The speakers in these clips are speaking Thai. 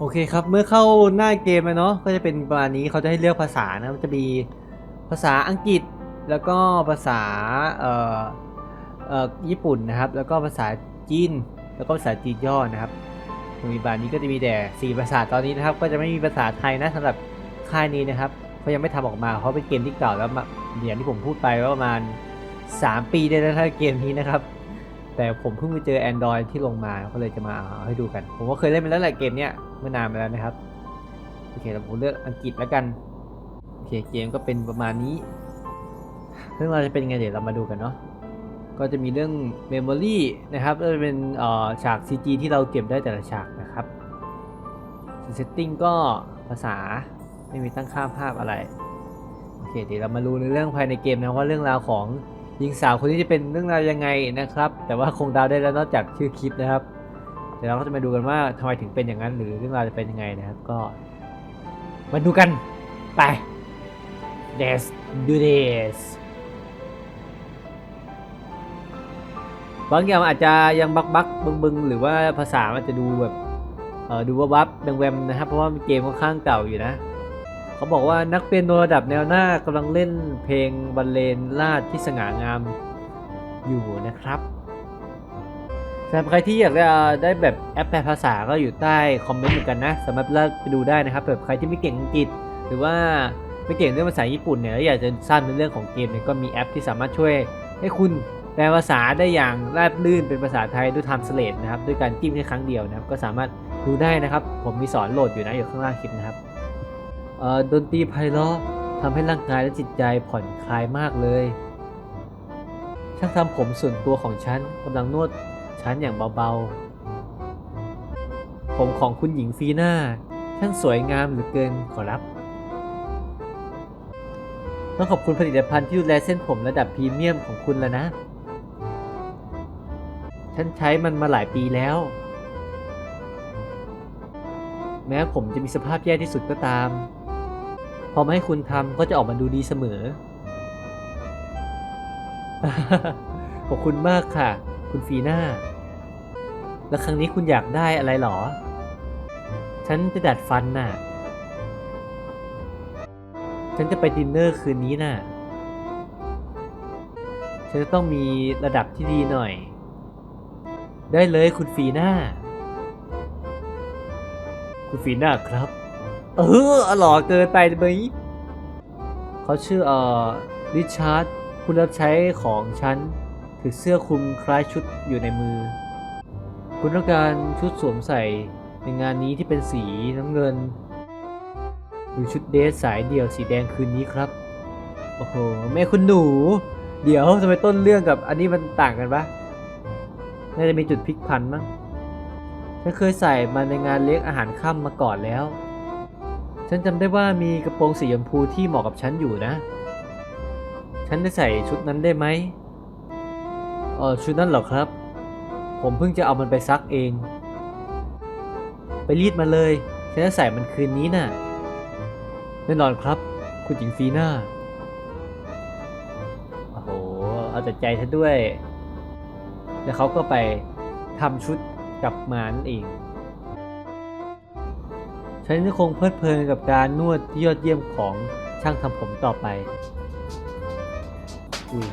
โอเคครับ เมื่อเข้าหน้าเกมแล้วเนาะก็จะเป็นประมาณนี้เขาจะให้เลือกภาษานะมันจะมีภาษาอังกฤษแล้วก็ภาษาเอ่อเอ่อญี่ปุ่นนะครับ แล้วก็ภาษาจีนแล้วก็ภาษาจีนย่อนะครับมีบานนี้ก็จะมีแต่สี่ภาษาตอนนี้นะครับ ก็จะไม่มีภาษาไทยนะสำหรับค่ายนี้นะครับเขายังไม่ทำออกมาเพราะเป็นเกมที่เก่าแล้วมาอย่างที่ผมพูดไปว่าประมาณ 3 ปีได้แล้วถ้าเกมนี้นะครับ แต่ผมเพิ่งไปเจอ Android ที่ลงมาก็เลยจะมาให้ดูกัน ผมก็เคยเล่นไปแล้วแหละเกมเนี้ย เมื่อนานมาแล้วนะครับ โอเคเราผมเลือกอังกฤษแล้วกัน โอเคเกมก็เป็นประมาณนี้ เรื่องราวจะเป็นยังไงเดี๋ยวเรามาดูกันเนาะ ก็จะมีเรื่อง Memory นะครับ ก็จะเป็นฉาก CG ที่เราเก็บได้แต่ละฉากนะครับ Setting ก็ภาษาไม่มีตั้งค่าภาพอะไร โอเคเดี๋ยวเรามาดูในเรื่องภายในเกมนะว่าเรื่องราวของหญิงสาวคนนี้จะเป็นเรื่องราวยังไงนะครับ แต่ว่าคงดาวได้แล้วนอกจากชื่อคลิปนะครับ เดี๋ยวเราก็จะมาดูกันว่าทำไมถึงเป็นอย่างนั้น หรือเรื่องราวจะเป็นยังไงนะครับ ก็มาดูกันไป Let's do this บางอย่างอาจจะยังบักบักบึงบึงหรือว่าภาษามันจะดูแบบเออดูว่าวับแบงแวมนะครับ เพราะว่าเกมค่อนข้างเก่าอยู่นะ เขาบอกว่านักเปียโนระดับแนวหน้ากำลังเล่นเพลงบรรเลงลาดที่สง่างามอยู่นะครับ สำหรับใครที่อยากจะได้แบบแอปแปลภาษาก็อยู่ใต้คอมเมนต์เหมือนกันนะ สามารถเลือกไปดูได้นะครับแบบใครที่ไม่เก่งอังกฤษ หรือว่าไม่เก่งเรื่องภาษาญี่ปุ่นเนี่ยแล้วอยากจะสร้างในเรื่องของเกมเนี่ยก็มีแอปที่สามารถช่วยให้คุณแปลภาษาได้อย่างราบรื่นเป็นภาษาไทยด้วย Translate นะครับด้วยการจิ้มแค่ครั้งเดียวนะครับก็สามารถดูได้นะครับ ผมมีสอนโหลดอยู่นะอยู่ข้างล่างคลิปนะครับเอ่อดนตรีไพเราะทำให้ร่างกายและจิตใจผ่อนคลายมากเลยช่างทำผมส่วนตัวของฉันกำลังนวด ฉันอย่างเบาๆ ผมของคุณหญิงฟีน่าช่างสวยงามเหลือเกินขอรับ ต้องขอบคุณผลิตภัณฑ์ที่ดูแลเส้นผมระดับพรีเมียมของคุณแล้วนะ ฉันใช้มันมาหลายปีแล้ว แม้ผมจะมีสภาพแย่ที่สุดก็ตาม พอมาให้คุณทำก็จะออกมาดูดีเสมอขอบคุณมากค่ะ คุณฟีน่า แล้วครั้งนี้คุณอยากได้อะไรหรอ ฉันจะดัดฟันน่ะ ฉันจะไปดินเนอร์คืนนี้น่ะ ฉันจะต้องมีระดับที่ดีหน่อย ได้เลยคุณฟีน่า คุณฟีน่าครับ เออหล่อเกินไปไหมเขาชื่อเอ่อริชาร์ดผู้รับใช้ของฉัน ถือเสื้อคลุมคล้ายชุดอยู่ในมือ คุณต้องการชุดสวมใส่ในงานนี้ที่เป็นสีน้ำเงิน หรือชุดเดทสายเดี่ยวสีแดงคืนนี้ครับ โอ้โห แม่คุณหนู เดี๋ยวทำไมต้นเรื่องกับอันนี้มันต่างกันปะน่าจะมีจุดพลิกผันมั้งฉันเคยใส่มาในงานเลี้ยงอาหารค่ำมาก่อนแล้ว ฉันจำได้ว่ามีกระโปรงสีชมพูที่เหมาะกับฉันอยู่นะ ฉันได้ใส่ชุดนั้นได้ไหม เออชุดนั้นเหรอครับ ผมเพิ่งจะเอามันไปซักเอง ไปรีดมาเลย ฉันจะใส่มันคืนนี้น่ะ แน่นอนครับ คุณหญิงฟีน่า โอ้โห เอาแต่ใจฉันด้วย แล้วเขาก็ไปทำชุดกลับมานั่นเอง ฉันยังคงเพลิดเพลินกับการนวดที่ยอดเยี่ยมของช่างทำผมต่อไป อุ้ย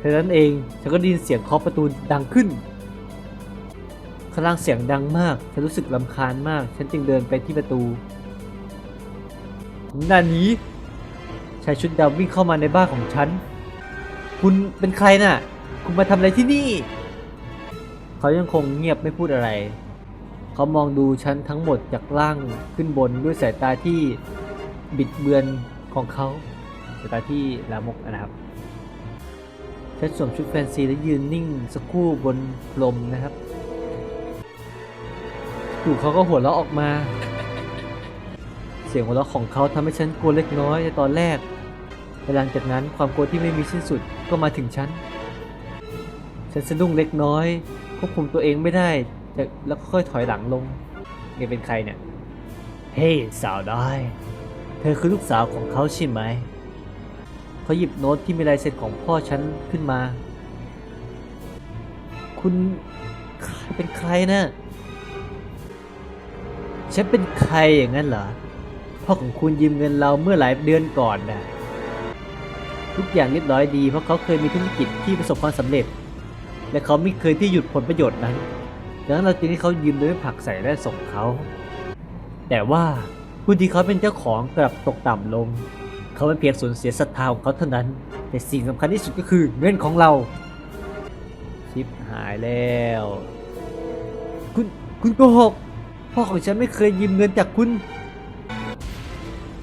เท่านั้นเองฉันก็ได้ยินเสียงเคาะประตูดังขึ้น ข้างล่างเสียงดังมาก ฉันรู้สึกลำคาญมาก ฉันจึงเดินไปที่ประตูนานี้ชายชุดดำวิ่งเข้ามาในบ้านของฉัน คุณเป็นใครน่ะ คุณมาทำอะไรที่นี่ เขายังคงเงียบไม่พูดอะไร เขามองดูฉันทั้งหมดจากล่างขึ้นบนด้วยสายตาที่บิดเบือนของเขา สายตาที่ลามกนะครับ ฉันสวมชุดแฟนซีและยืนนิ่งสักครู่บนลมนะครับอยู่เขาก็หัวเราะออกมา เสียงหัวเราะของเขาทำให้ฉันกลัวเล็กน้อยในตอนแรกแต่หลังจากนั้นความกลัวที่ไม่มีสิ้นสุดก็มาถึงฉัน ฉันสะดุ้งเล็กน้อยควบคุมตัวเองไม่ได้แล้วก็ค่อยถอยหลังลงนี่เป็นใครเนี่ย เฮ้สาวน้อย เธอคือลูกสาวของเขาใช่ไหม เขาหยิบโน้ตที่มีลายเซ็นของพ่อฉันขึ้นมา คุณเป็นใครนะฉันเป็นใครอย่างนั้นเหรอ พ่อของคุณยืมเงินเราเมื่อหลายเดือนก่อนนะทุกอย่างเรียบร้อยดี เพราะเขาเคยมีธุรกิจที่ประสบความสำเร็จ และเขาไม่เคยที่หยุดผลประโยชน์นั้น ดังนั้นเราจึงให้เขายืมโดยไม่ผักใส่และส่งเขา แต่ว่าผู้ที่เขาเป็นเจ้าของกลับตกต่ำลง เขาเป็นเพียงสูญเสียศรัทธาของเขาเท่านั้น แต่สิ่งสำคัญที่สุดก็คือเงินของเรา ชิปหายแล้ว คุณคุณโกหกพ่อของฉันไม่เคยยืมเงินจากคุณ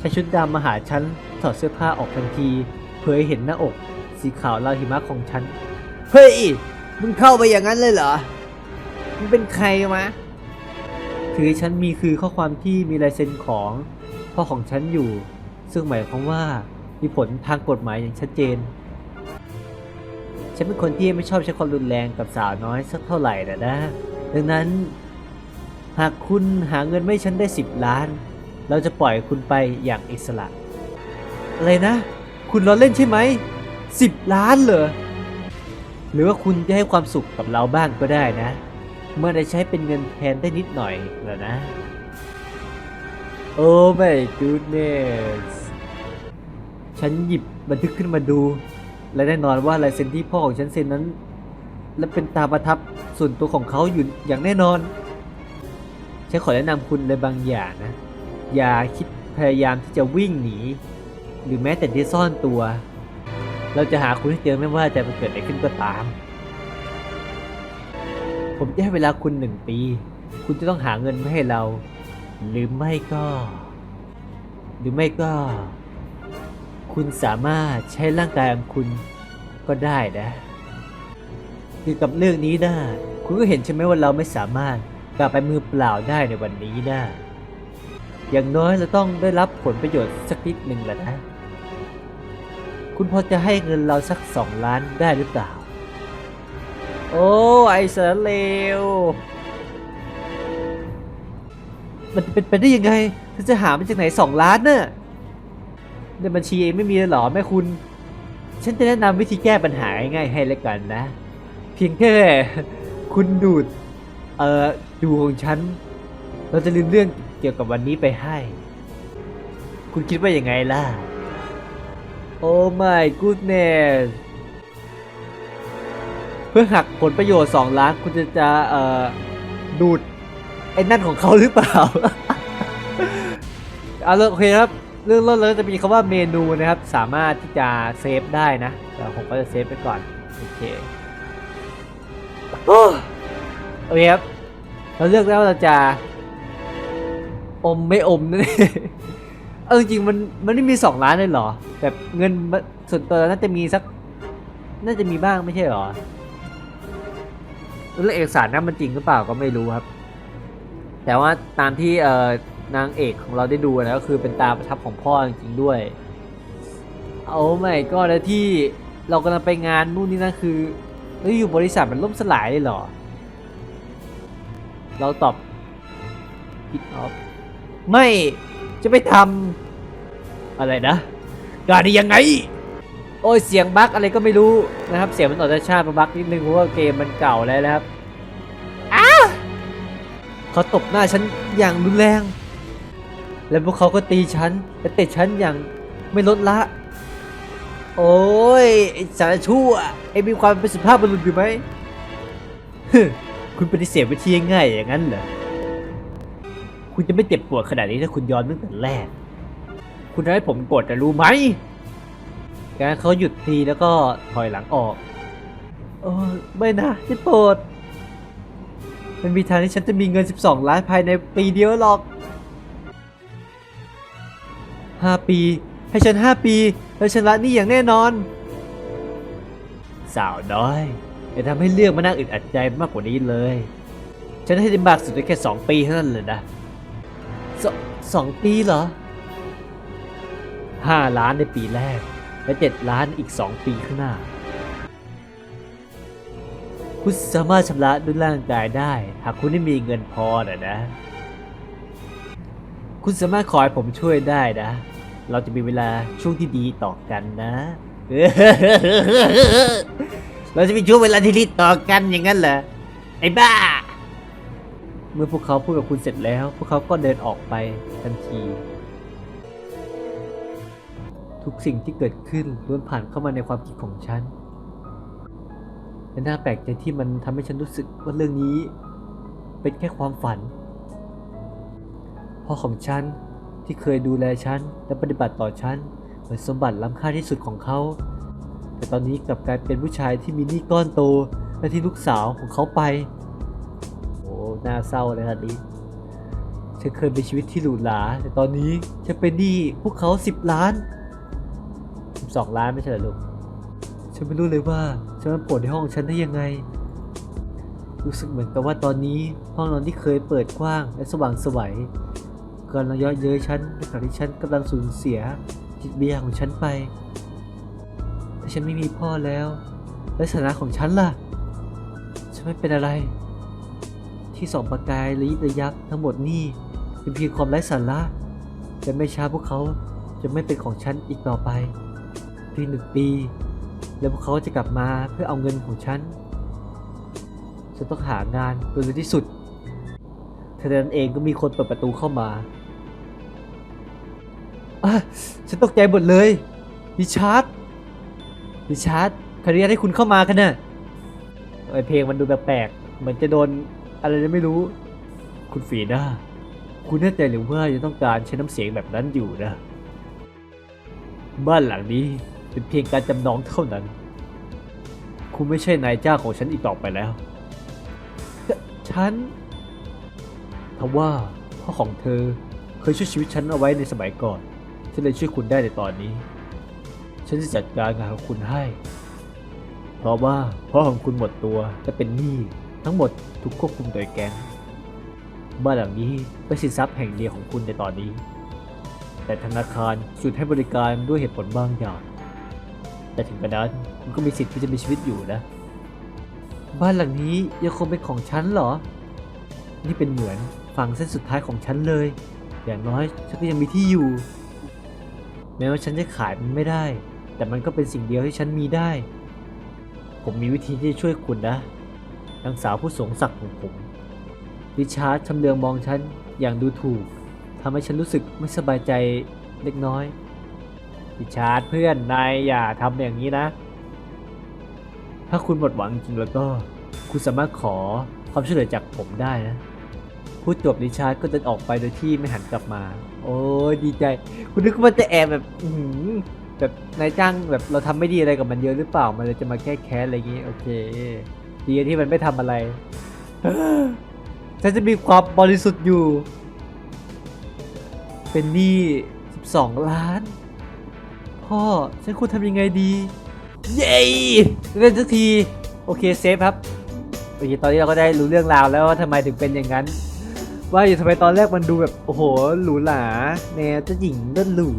ชายชุดดำมาหาฉันถอดเสื้อผ้าออกทันที เผยเห็นหน้าอก สีขาวลายหิมะของฉัน เฮ้ย มึงเข้าไปอย่างนั้นเลยเหรอ มึงเป็นใครมะถือฉันมีคือข้อความที่มีลายเซ็นของพ่อของฉันอยู่ ซึ่งหมายความว่ามีผลทางกฎหมายอย่างชัดเจน ฉันเป็นคนที่ไม่ชอบใช้ความรุนแรงกับสาวน้อยสักเท่าไหร่นะนะ ดังนั้นหากคุณหาเงินไม่ฉันได้สิบล้าน เราจะปล่อยคุณไปอย่างอิสระ อะไรนะ คุณล้อเล่นใช่ไหมสิบล้านเหรอ หรือว่าคุณจะให้ความสุขกับเราบ้างก็ได้นะ เมื่อได้ใช้เป็นเงินแทนได้นิดหน่อยเหรอนะ โอ้ my goodness ฉันหยิบบันทึกขึ้นมาดู และแน่นอนว่าลายเซ็นที่พ่อของฉันเซ็นนั้น และเป็นตาประทับส่วนตัวของเขาอยู่อย่างแน่นอน ฉันขอแนะนำคุณเลยบางอย่างนะ อย่าคิดพยายามที่จะวิ่งหนี หรือแม้แต่ที่ซ่อนตัว เราจะหาคุณให้เจอไม่ว่าจะเกิดอะไรขึ้นก็ตาม ผมจะให้เวลาคุณหนึ่งปี คุณจะต้องหาเงินมาให้เรา หรือไม่ก็ หรือไม่ก็ คุณสามารถใช้ร่างกายของคุณก็ได้นะเกี่ยวกับเรื่องนี้นะคุณก็เห็นใช่ไหมว่าเราไม่สามารถกลับไปมือเปล่าได้ในวันนี้นะอย่างน้อยเราต้องได้รับผลประโยชน์สักนิดหนึ่งแหละนะ คุณพอจะให้เงินเราสักสองล้านได้หรือเปล่า โอ้ ไอเสือเลว มันเป็นไปได้ยังไงเธอจะหามาจากไหนสองล้านน่ะในบัญชีเองไม่มีเลยหรอแม่คุณ ฉันจะแนะนำวิธีแก้ปัญหาง่ายๆให้แล้วกันนะ เพียงแค่คุณดูด เอ่อ ดูของฉัน เราจะลืมเรื่องเกี่ยวกับวันนี้ไปให้ คุณคิดว่ายังไงล่ะ โอ้ my goodness เพื่อหักผลประโยชน์ 2 ล้านคุณจะจะเอ่อดูด ไอ้นั่นของเขาหรือเปล่า เอาละโอเคครับ เรื่องเรื่องจะมีคำว่าเมนูนะครับ สามารถที่จะเซฟได้นะแต่ผมก็จะเซฟไปก่อน โอเคโอ้โอเคครับ เราเลือกแล้วเราจะ อมไม่อมนั่นเองเออจริงมันมันไม่มีสองล้านเลยเหรอ แบบเงินส่วนตัวน่าจะมีสัก น่าจะมีบ้างไม่ใช่เหรอเรื่องเอกสารนั้นมันจริงหรือเปล่าก็ไม่รู้ครับ แต่ว่าตามที่เอ่อนางเอกของเราได้ดูนะก็คือเป็นตาประทับของพ่อจริงๆด้วยโอ้ไม่ก็แล้วที่เรากำลังไปงานนู่นนี่นั่นคือเฮ้ยอยู่บริษัทมันล่มสลายเลยเหรอ เราตอบผิดออฟไม่จะไม่ทำอะไรนะการได้ยังไง โอ้ยเสียงบั๊กอะไรก็ไม่รู้นะครับ เสียงมันออกจากชาติบั๊กนิดนึงเพราะว่าเกมมันเก่าแล้วนะครับ เขาตบหน้าฉันอย่างรุนแรง แล้วพวกเขาก็ตีฉันและเตะฉันอย่างไม่ลดละ โอ้ยไอ้สารชั่วไอ้มีความเป็นสุภาพบุรุษอยู่ไหมฮึคุณปฏิเสธวิธีง่ายอย่างนั้นเหรอ คุณจะไม่เจ็บปวดขนาดนี้ถ้าคุณยอมตั้งแต่แรก คุณทำให้ผมโกรธแต่รู้ไหม การเขาหยุดทีแล้วก็ถอยหลังออก โอ้ไม่นะที่โปรด มันมีทางที่ฉันจะมีเงิน 12 ล้านภายในปีเดียวหรอก 5 ปี ให้ฉัน 5 ปี แล้วชนละนี่อย่างแน่นอน สาวน้อยอย่าทำให้เรื่องมาน่าอึดอัดใจมากกว่านี้เลย ฉันให้ได้มากสุดได้แค่ 2 ปีเท่านั้นเลยนะสสองปีเหรอ 5 ล้านในปีแรกและ 7 ล้านอีก 2 ปีข้างหน้า คุณสามารถชำระด้วยร่างกายได้ หากคุณไม่มีเงินพอนะนะ คุณสามารถขอให้ผมช่วยได้นะ เราจะมีเวลาช่วงที่ดีต่อกันนะ เราจะมีช่วงเวลาที่ดีต่อกันอย่างนั้นเหรอไอ้บ้า เมื่อพวกเขาพูดกับคุณเสร็จแล้ว พวกเขาก็เดินออกไปทันที ทุกสิ่งที่เกิดขึ้นล้วนผ่านเข้ามาในความคิดของฉัน และน่าแปลกใจที่มันทำให้ฉันรู้สึกว่าเรื่องนี้ เป็นแค่ความฝัน พ่อของฉันที่เคยดูแลฉันและปฏิบัติต่อฉันเหมือนสมบัติล้ำค่าที่สุดของเขา แต่ตอนนี้กลับกลายเป็นผู้ชายที่มีหนี้ก้อนโตและที่ลูกสาวของเขาไป โอ้น่าเศร้าเลยครับนี้ฉันเคยมีชีวิตที่หรูหรา แต่ตอนนี้ฉันเป็นหนี้พวกเขาสิบล้านสิบสองล้านไม่ใช่หรอลูก ฉันไม่รู้เลยว่า ฉันมาโผล่ในห้องฉันได้ยังไง รู้สึกเหมือนกับว่าตอนนี้ห้องนอนที่เคยเปิดกว้างและสว่างสวัยกำลังย่อเย้ยฉันในขณะที่ฉันกำลังสูญเสียจิตวิญญาณของฉันไปแต่ฉันไม่มีพ่อแล้ว และสถานะของฉันล่ะ ฉันไม่เป็นอะไร ที่สองประกายระยิบระยับทั้งหมดนี่เป็นเพียงความไร้สาระแต่ไม่ช้าพวกเขาจะไม่เป็นของฉันอีกต่อไปเพียงหนึ่งปี แล้วพวกเขาจะกลับมาเพื่อเอาเงินของฉัน ฉันต้องหางานโดยเร็วที่สุดเท่นั้นเองก็มีคนเปิดประตูเข้ามาอะฉันตกใจหมดเลยริชาร์ดริชาร์ดใครเรีให้คุณเข้ามากันน่ะไอเพลงมันดูแปลกๆเหมือนจะโดนอะไรจะไม่รู้ คุณฟีหน่าคุณแน่ใจหรือว่าจะต้องการใช้น้ำเสียงแบบนั้นอยู่นะ บ้านหลังนี้ เป็นเพียงการจำนองเท่านั้น คุณไม่ใช่นายจ้าของฉันอีกต่อไปแล้ว ฉันทว่าพ่อของเธอเคยช่วยชีวิตฉันเอาไว้ในสมัยก่อน ฉันเลยช่วยคุณได้ในตอนนี้ ฉันจะจัดการงานของคุณให้ เพราะว่าพ่อของคุณหมดตัวและเป็นหนี้ทั้งหมดถูกควบคุมโดยแก๊งบ้านหลังนี้เป็นสินทรัพย์แห่งเดียวของคุณในตอนนี้ แต่ธนาคารหยุดให้บริการด้วยเหตุผลบางอย่าง แต่ถึงกระนั้นคุณก็มีสิทธิ์ที่จะมีชีวิตอยู่นะ บ้านหลังนี้ยังคงเป็นของฉันเหรอ นี่เป็นเหมือนฝั่งเส้นสุดท้ายของฉันเลย อย่างน้อยฉันก็ยังมีที่อยู่ แม้ว่าฉันจะขายมันไม่ได้ แต่มันก็เป็นสิ่งเดียวที่ฉันมีได้ ผมมีวิธีที่จะช่วยคุณนะนางสาวผู้สงศักดิ์ของผมริชาร์ดชำเลืองมองฉันอย่างดูถูกทำให้ฉันรู้สึกไม่สบายใจเล็กน้อย ริชาร์ดเพื่อนนายอย่าทำอย่างนี้นะ ถ้าคุณหมดหวังจริงแล้วก็ คุณสามารถขอความช่วยเหลือจากผมได้นะพูดจบริชาร์ดก็จะออกไปโดยที่ไม่หันกลับมา โอ้ยดีใจ คุณนึกว่าจะแอบแบบแบบนายจ้างแบบเราทำไม่ดีอะไรกับมันเยอะหรือเปล่ามันเลยจะมาแก้แค้นอะไรอย่างงี้โอเคดีที่มันไม่ทำอะไรฉันจะมีความบริสุทธิ์อยู่ เป็นหนี้12 ล้าน พ่อ ฉันควรทำยังไงดี เย้เล่นสักที โอเคเซฟครับโอเคตอนนี้เราก็ได้รู้เรื่องราวแล้วว่าทำไมถึงเป็นอย่างนั้น ว่าอยู่ทำไมตอนแรกมันดูแบบโอ้โหหรูหราแนวเจ้าหญิงเลิศหรู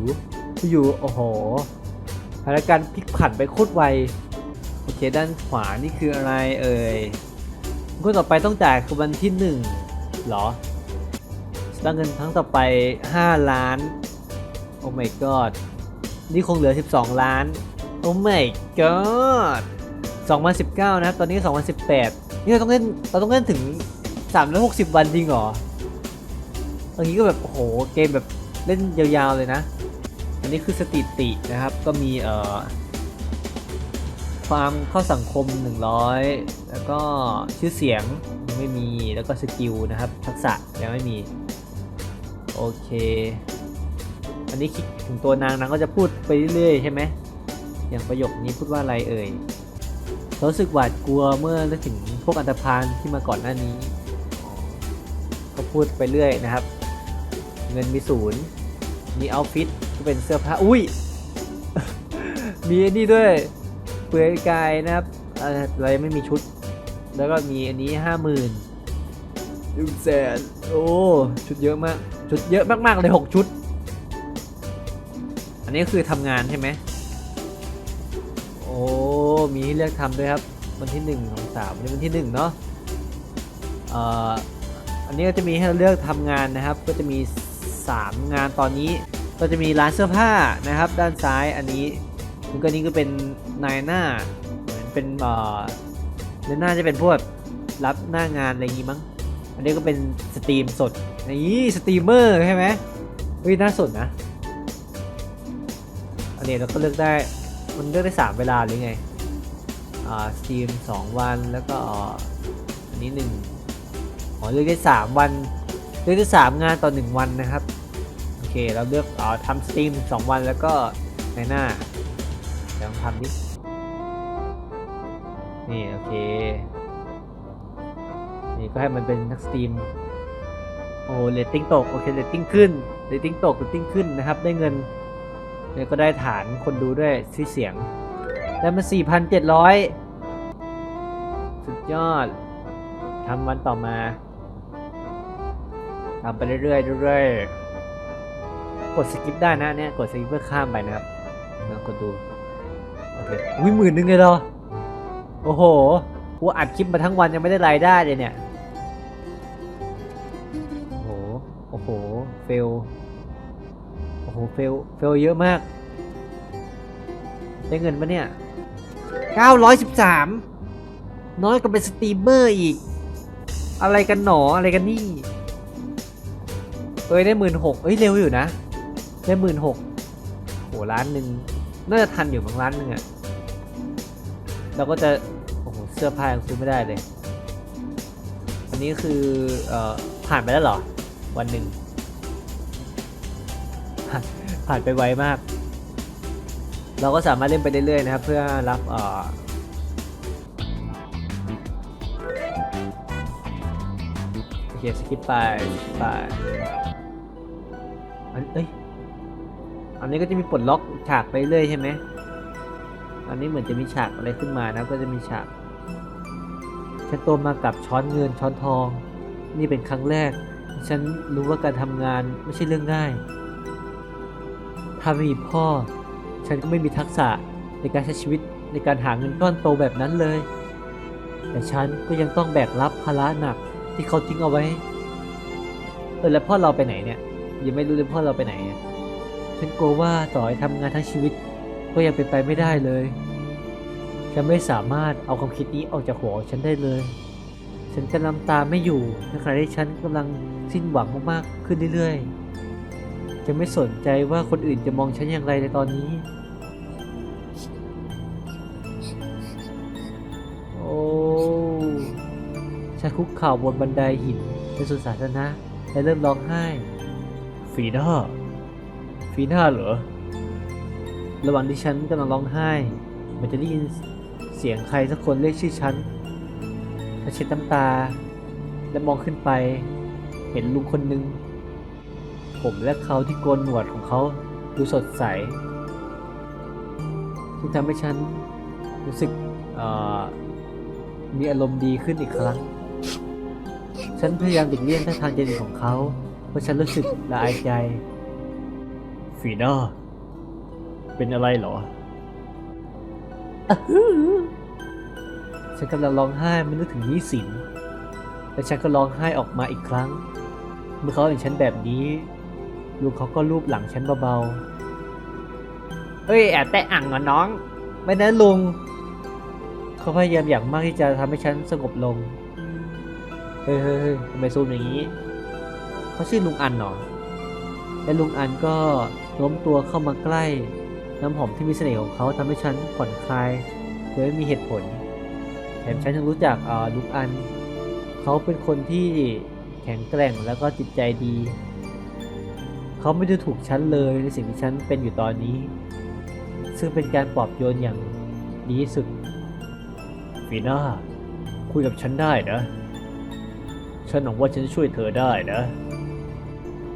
อยู่โอ้โหสถานการณ์พลิกผันไปโคตรไวโอเคด้านขวานี่คืออะไรเอ่ยคนต่อไปต้องจ่ายคือวันที่หนึ่งเหรอตั้งเงินครั้งต่อไป 5 ล้าน โอ้ my god นี่คงเหลือ 12 ล้าน โอ้ my god 2019 นะครับตอนนี้ 2018 นี่เราต้องเล่น เราต้องเล่นถึง 360 วันจริงเหรอตอนนี้ก็แบบ โอ้โห เกมแบบเล่นยาวๆเลยนะ อันนี้คือสถิตินะครับ ก็มีเอ่อความเข้าสังคม 100 แล้วก็ชื่อเสียงยังไม่มี แล้วก็สกิลนะครับ ทักษะยังไม่มี โอเค นนี้คิดถึงตัวนางนางก็จะพูดไปเรื่อยๆใช่ไหมอย่างประโยคนี้พูดว่าอะไรเอ่ยรู้สึกหวาดกลัวเมื่อนึกถึงพวกอันธพาลที่มาก่อนหน้านี้ ก็พูดไปเรื่อยนะครับ เงินมีศูนย์มีเอาฟิตก็เป็นเสื้อผ้าอุ้ยมีอันนี้ด้วยเปลือยกายนะครับเอ่อเรายังไม่มีชุด แล้วก็มีอันนี้ห้าหมื่นหนึ่งแสนโอ้ชุดเยอะมาก ชุดเยอะมากๆเลยหกชุด อันนี้ก็คือทำงานใช่ไหมโอ้ มีให้เลือกทำด้วยครับ วันที่หนึ่งของสามวันนี้วันที่หนึ่งเนาะเอ่ออันนี้ก็จะมีให้เราเลือกทำงานนะครับ ก็จะมี 3 งานตอนนี้ ก็จะมีร้านเสื้อผ้านะครับ ด้านซ้ายอันนี้แล้วก็นี้ก็เป็นนายหน้าเหมือนเป็นเอ่อในหน้าจะเป็นพวกรับหน้างานอะไรอย่างงี้มั้ง อันนี้ก็เป็นสตรีมสดนี่สตรีมเมอร์ใช่ไหมเฮ้ยน่าสนนะ อันนี้เราก็เลือกได้มันเลือกได้ 3 เวลาหรือไง อ่าสตรีม2วันแล้วก็ออันนี้หนึ่งอ๋อเลือกได้ 3 วันเลือกได้ 3 งานต่อ 1 วันนะครับ โอเคเราเลือกอ๋อทำสตรีม2 วันแล้วก็ในหน้าลองทำดินี่โอเค นี่ก็ให้มันเป็นนักสตรีมโอ้เรตติ้งตก โอเคเรตติ้งขึ้นเรตติ้งตกเรตติ้งขึ้นนะครับ ได้เงิน แล้วก็ได้ฐานคนดูด้วยชื่อเสียง ได้มา 4,700 สุดยอดทำวันต่อมาทำไปเรื่อยๆเรื่อยๆกดสกิปได้นะเนี่ยกดสกิปเพื่อข้ามไปนะครับนะกดดูโอเคอุ้ยหมื่นหนึ่งเลยเหรอ โอ้โหกูอัดคลิปมาทั้งวันยังไม่ได้รายได้เลยเนี่ย โอ้โห โอ้โห เฟล หเฟล เฟลเยอะมาก ได้เงินปะเนี่ย 913 น้อยกว่าเป็นสตรีมเมอร์อีก อะไรกันหนอ อะไรกันนี่ เอ้ย ได้หมื่นหกเอ้ย เร็วอยู่นะ ได้หมื่นหกโหล้านหนึ่งน่าจะทันอยู่บางล้านหนึ่งอะเราก็จะ โอ้โห เสื้อผ้ายังซื้อไม่ได้เลย อันนี้คือ เอ่อ ผ่านไปแล้วเหรอ วันหนึ่ง ผ่านไปไวมาก เราก็สามารถเล่นไปเรื่อยๆนะครับ เพื่อรับเอ่อโอเคสกิปไปสกิปไปอันเอ้ยอันนี้ก็จะมีปลดล็อกฉากไปเรื่อยใช่ไหมอันนี้เหมือนจะมีฉากอะไรขึ้นมานะก็จะมีฉากฉันโตมากับช้อนเงินช้อนทอง นี่เป็นครั้งแรก ฉันรู้ว่าการทำงานไม่ใช่เรื่องง่าย ถ้าไม่มีพ่อ ฉันก็ไม่มีทักษะในการใช้ชีวิตในการหาเงินก้อนโตแบบนั้นเลย แต่ฉันก็ยังต้องแบกรับภาระหนักที่เขาทิ้งเอาไว้ เออแล้วพ่อเราไปไหนเนี่ย ยังไม่รู้เลยพ่อเราไปไหน ฉันกลัวว่าต่อให้ทำงานทั้งชีวิต ก็ยังเป็นไปไม่ได้เลย ฉันไม่สามารถเอาความคิดนี้ออกจากหัวฉันได้เลย ฉันจะน้ำตาไม่อยู่ในขณะที่ฉันกำลังสิ้นหวังมากๆขึ้นเรื่อยๆ จะไม่สนใจว่าคนอื่นจะมองฉันอย่างไรในตอนนี้ โอ้ฉันคุกเข่าบนบันไดหินในสวนสาธารณะและเริ่มร้องไห้ ฟีน่า ฟีน่าเหรอ ระหว่างที่ฉันกำลังร้องไห้ มันจะได้ยินเสียงใครสักคนเรียกชื่อฉันฉันเช็ดน้ำตา และมองขึ้นไป เห็นลุงคนหนึ่ง ผมและเขาที่โกนหนวดของเขาดูสดใสที่ทำให้ฉันรู้สึกมีอารมณ์ดีขึ้นอีกครั้ง ฉันพยายามหลีกเลี่ยงท่าทางเจนของเขา เพราะฉันรู้สึกละอายใจ ฟีน่าเป็นอะไรเหรอ ฉันกำลังร้องไห้มันนึกถึงนี้สิน และฉันก็ร้องไห้ออกมาอีกครั้ง เมื่อเขาเห็นฉันแบบนี้ ลุงเขาก็ลูบหลังฉันเบาๆ เฮ้ยแอบแตะอ่างเหรอน้อง ไม่นะลุง เขาพยายามอย่างมากที่จะทำให้ฉันสงบลง เฮ้ยเฮ้ยเฮ้ยทำไมซูมอย่างนี้ เขาชื่อลุงอันเหรอ และลุงอันก็โน้มตัวเข้ามาใกล้ น้ำหอมที่มีเสน่ห์ของเขาทำให้ฉันผ่อนคลายโดยไม่มีเหตุผล แถมฉันยังรู้จักเอ่อลุงอัน เขาเป็นคนที่แข็งแกร่งแล้วก็จิตใจดี เขาไม่ได้ถูกฉันเลยในสิ่งที่ฉันเป็นอยู่ตอนนี้ ซึ่งเป็นการปลอบโยนอย่างดีที่สุดฟีน่าคุยกับฉันได้นะ ฉันหวังว่าฉันจะช่วยเธอได้นะ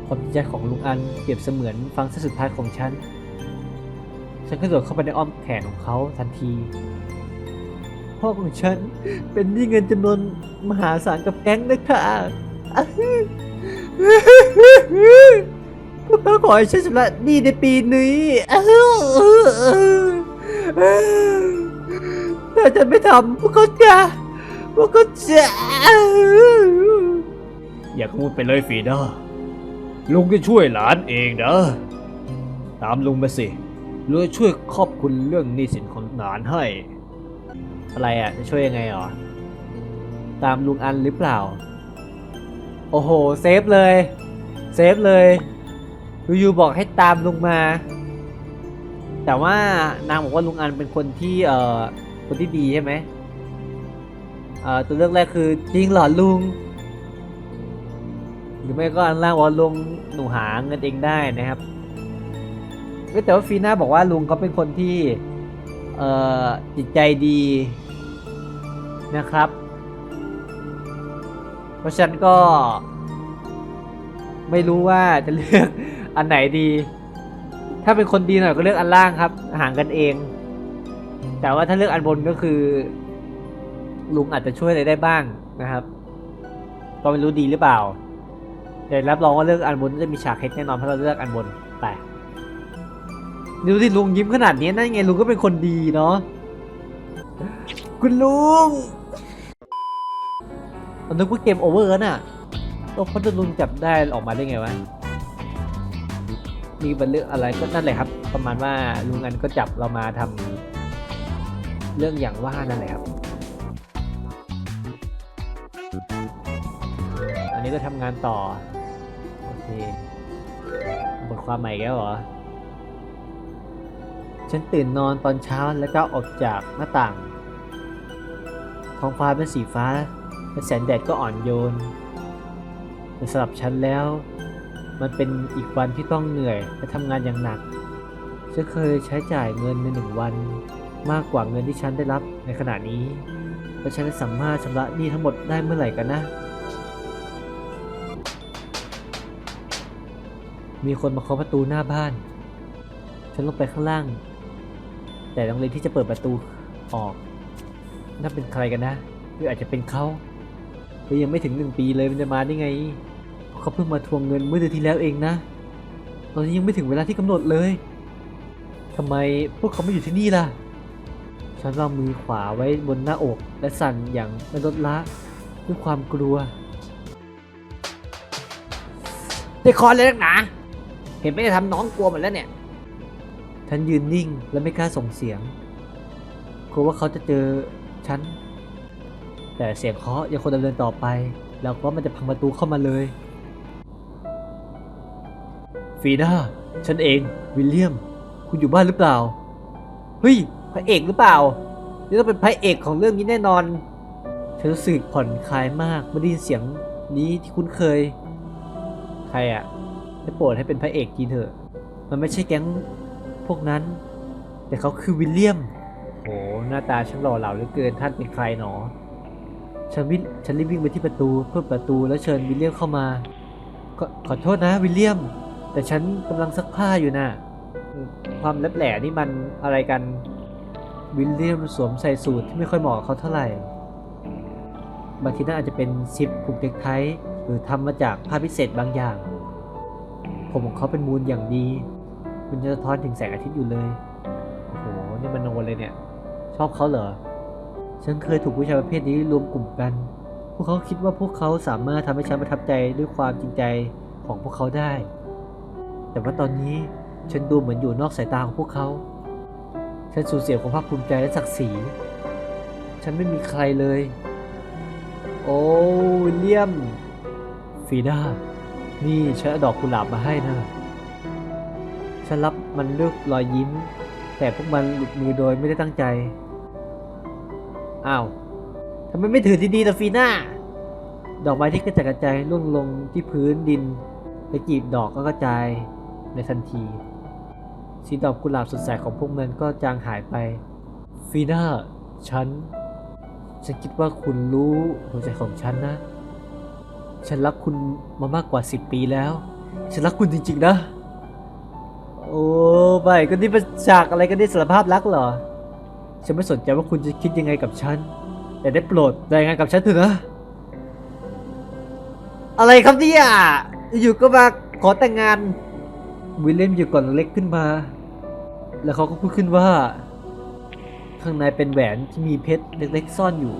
ความจริงใจของลุงอันเปรียบเสมือนฟังเส้นสุดท้ายของฉัน ฉันก็โดดเข้าไปในอ้อมแขนของเขาทันที พ่อของฉันเป็นหนี้เงินจำนวนมหาศาลกับแก๊งนะคะ พวกเขาขอให้ฉันชำระหนี้ในปีนี้ถ้าฉันไม่ทำพวกเขาจะพวกเขาจะอย่าพูดไปเลยฟีด้าลุงจะช่วยหลานเองนะ ตามลุงมาสิลุงจะช่วยครอบคุณเรื่องหนี้สินของหลานให้ อะไรอะ จะช่วยยังไงหรอ ตามลุงอันหรือเปล่า โอ้โห เซฟเลย เซฟเลย อยู่ๆบอกให้ตามลุงมา แต่ว่านางบอกว่าลุงอันเป็นคนที่เอ่อคนที่ดีใช่ไหมเอ่อตัวเลือกแรกคือจริงเหรอลุง หรือไม่ก็อันล่างว่าลุงหนูหาเงินเองได้นะครับแต่ว่าฟีน่าบอกว่าลุงเขาเป็นคนที่เอ่อจิตใจดีนะครับ เพราะฉันก็ไม่รู้ว่าจะเลือก อันไหนดี ถ้าเป็นคนดีหน่อยก็เลือกอันล่างครับ ห่างกันเอง แต่ว่าถ้าเลือกอันบนก็คือ ลุงอาจจะช่วยอะไรได้บ้างนะครับก็ไม่รู้ดีหรือเปล่า แต่รับรองว่าเลือกอันบนจะมีฉากเฮ็ดแน่นอนเพราะเราเลือกอันบนไปดูสิลุงยิ้มขนาดนี้นั่นไงลุงก็เป็นคนดีเนาะคุณลุงผมนึกว่าเกมโอเวอร์แล้วน่ะตัวพัทลุงจับได้ออกมาได้ไงวะ มีบันเรื่องอะไรก็นั่นแหละครับ ประมาณว่าลุงอันก็จับเรามาทำเรื่องอย่างว่านั่นแหละครับอันนี้ก็ทำงานต่อโอเคบทความใหม่แกแล้วเหรอฉันตื่นนอนตอนเช้าแล้วก็ออกจากหน้าต่างท้องฟ้าเป็นสีฟ้าและแสงแดดก็อ่อนโยนแต่สำหรับฉันแล้ว มันเป็นอีกวันที่ต้องเหนื่อยและทำงานอย่างหนัก ฉันเคยใช้จ่ายเงินในหนึ่งวัน มากกว่าเงินที่ฉันได้รับในขณะนี้และฉันจะสามารถชำระหนี้ทั้งหมดได้เมื่อไหร่กันนะ มีคนมาเคาะประตูหน้าบ้าน ฉันลงไปข้างล่าง แต่ลังเลที่จะเปิดประตูออกนั่นเป็นใครกันนะ หรืออาจจะเป็นเขาหรือยังไม่ถึงหนึ่งปีเลยมันจะมาได้ไง เขาเพิ่งมาทวงเงินเมื่อเดือนที่แล้วเองนะ ตอนนี้ยังไม่ถึงเวลาที่กำหนดเลยทำไมพวกเขาไม่อยู่ที่นี่ล่ะ ฉันวางมือขวาไว้บนหน้าอกและสั่นอย่างไม่ลดละด้วยความกลัวได้คอเลยนักหนา เห็นไม่ได้ทำน้องกลัวหมดแล้วเนี่ย ฉันยืนนิ่งและไม่กล้าส่งเสียง กลัวว่าเขาจะเจอฉัน แต่เสียงเคาะยังคงดำเนินต่อไป แล้วก็มันจะพังประตูเข้ามาเลย ฟีด้าฉันเอง วิลเลียม คุณอยู่บ้านหรือเปล่า เฮ้ย พระเอกหรือเปล่า นี่ต้องเป็นพระเอกของเรื่องนี้แน่นอน ฉันรู้สึกผ่อนคลายมากเมื่อได้ยินเสียงนี้ที่คุ้นเคย ใครอะได้โปรดให้เป็นพระเอกทีเถอะ มันไม่ใช่แก๊งพวกนั้น แต่เขาคือวิลเลียมโอ้หน้าตาช่างหล่อเหลาเหลือเกิน ท่านเป็นใครหนอ ฉันวิ่งฉันรีบวิ่งไปที่ประตูเพื่อเปิดประตูแล้วเชิญวิลเลียมเข้ามา ขอขอโทษนะวิลเลียม แต่ฉันกำลังซักผ้าอยู่นะอืมความแลบแหล่นี่มันอะไรกัน วิลเลียมสวมใส่สูทที่ไม่ค่อยเหมาะเขาเท่าไหร่บางทีน่าอาจจะเป็นซิปผูกเด็กไทหรือทำมาจากผ้าพิเศษบางอย่าง ผมของเขาเป็นมูลอย่างดี มันจะสะท้อนถึงแสงอาทิตย์อยู่เลย โอ้โห นี่มันโนเลยเนี่ย ชอบเขาเหรอ ฉันเคยถูกผู้ชายประเภทนี้รวมกลุ่มกัน พวกเขาคิดว่าพวกเขาสามารถทำให้ฉันประทับใจด้วยความจริงใจของพวกเขาได้ แต่ว่าตอนนี้ฉันดูเหมือนอยู่นอกสายตาของพวกเขา ฉันสูญเสียความภาคภูมิใจและศักดิ์ศรี ฉันไม่มีใครเลย โอ้วิลเลียม ฟีด้า นี่ฉันเอาดอกกุหลาบมาให้นะ ฉันรับมันด้วยรอยยิ้ม แต่พวกมันหลุดมือโดยไม่ได้ตั้งใจ อ้าว ทำไมไม่ถือดีๆล่ะฟีน่า ดอกไม้ที่กระจัดกระจายร่วงลงที่พื้นดินและกีบดอกก็กระจาย ในทันที สีดอกกุหลาบสดใสของพวกมันก็จางหายไป ฟีน่า ฉัน ฉันคิดว่าคุณรู้หัวใจของฉันนะ ฉันรักคุณมามากกว่าสิบปีแล้ว ฉันรักคุณจริงๆนะ โอ้ไม่ก็นี่เป็นฉากอะไรกันนี่สารภาพรักเหรอ ฉันไม่สนใจว่าคุณจะคิดยังไงกับฉัน แต่ได้โปรดรายงานกับฉันเถอะนะ อะไรครับเนี่ย อยู่ก็มาขอแต่งงาน วิลเลียมอยู่ก่อนเล็กขึ้นมา แล้วเขาก็พูดขึ้นว่า ข้างในเป็นแหวนที่มีเพชรเล็กๆซ่อนอยู่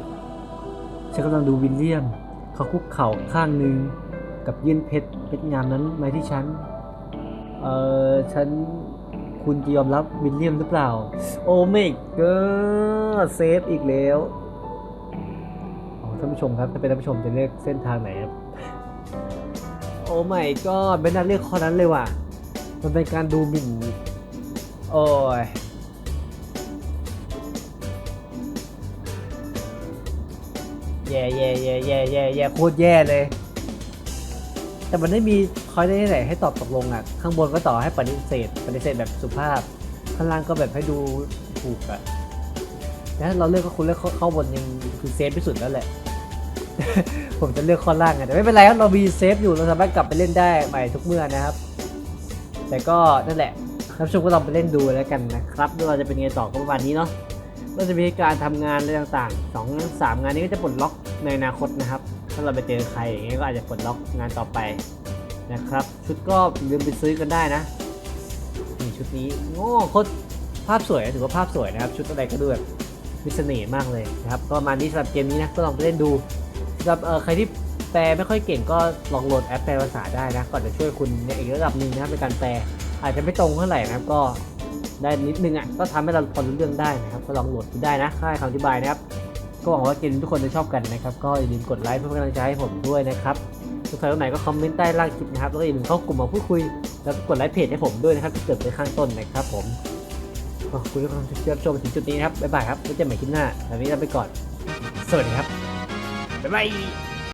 ฉันกำลังดูวิลเลียม เขาคุกเข่าข้างหนึ่งกับยื่นเพชรเพชรงามนั้นมาที่ฉัน เอ่อ ฉันคุณจะยอมรับวิลเลียมหรือเปล่า โอ้ไม่ก็เซฟอีกแล้วท่านผู้ชมครับถ้าเป็นท่านผู้ชมจะเลือกเส้นทางไหนครับ โอ้ไม่ก็ไม่น่าเรียกข้อนั้นเลยว่ะ มันเป็นการดูหมิ่น โอ้ยแย่แย่แย่แย่แย่แย่โคตรแย่เลย แต่มันไม่มีคอยได้ไหนให้ตอบตกลงอะ ข้างบนก็ต่อให้ปฏิเสธ ปฏิเสธแบบสุภาพ ข้างล่างก็แบบให้ดูถูกอะแต่ถ้าเราเลือกก็คุณเลือกเข้าบนยังคือเซฟที่สุดแล้วแหละ ผมจะเลือกข้อล่างไงแต่ไม่เป็นไรครับเรามีเซฟอยู่เราสามารถกลับไปเล่นได้ใหม่ทุกเมื่อนะครับ แต่ก็นั่นแหละท่านผู้ชมก็ลองไปเล่นดูแล้วกันนะครับว่าเราจะเป็นไงต่อก็ประมาณนี้เนาะก็จะมีการทำงานอะไรต่างๆสองสามงานนี้ก็จะปลดล็อกในอนาคตนะครับ ถ้าเราไปเจอใครอย่างเงี้ยก็อาจจะปลดล็อกงานต่อไปนะครับ ชุดก็ลืมไปซื้อกันได้นะนี่ชุดนี้โอ้โคตรภาพสวยถือว่าภาพสวยนะครับ ชุดอะไรก็ดูแบบมีเสน่ห์มากเลยนะครับ ก็ประมาณนี้สำหรับเกมนี้นะก็ลองไปเล่นดูสำหรับเออใครที่ แปลไม่ค่อยเก่งก็ลองโหลดแอปแปลภาษาได้นะก็จะช่วยคุณในอีกระดับหนึ่งนะครับในการแปลอาจจะไม่ตรงเท่าไหร่นะครับก็ได้นิดนึงอะก็ทำให้เราพอรู้เรื่องได้นะครับก็ลองโหลดดูได้นะค่าคำอธิบายนะครับ ก็หวังว่าเกมทุกคนจะชอบกันนะครับก็อย่าลืมกดไลค์เพื่อเป็นกำลังใจให้ผมด้วยนะครับทุกท่าไหนก็คอมเมนต์ใต้ล่างคลิปนะครับแล้วก็อย่าลืมเข้ากลุ่มมาพูดคุย แล้วกดไลค์เพจให้ผมด้วยนะครับที่เกิดไว้ข้างต้นนะครับผมขอบคุณทุกคนที่รับชมถึงจุดนี้นะครับบ๊ายบายครับไว้เจอกันใหม่คลิปหน้าวันนี้ลาไปก่อน สวัสดีครับบ๊ายบาย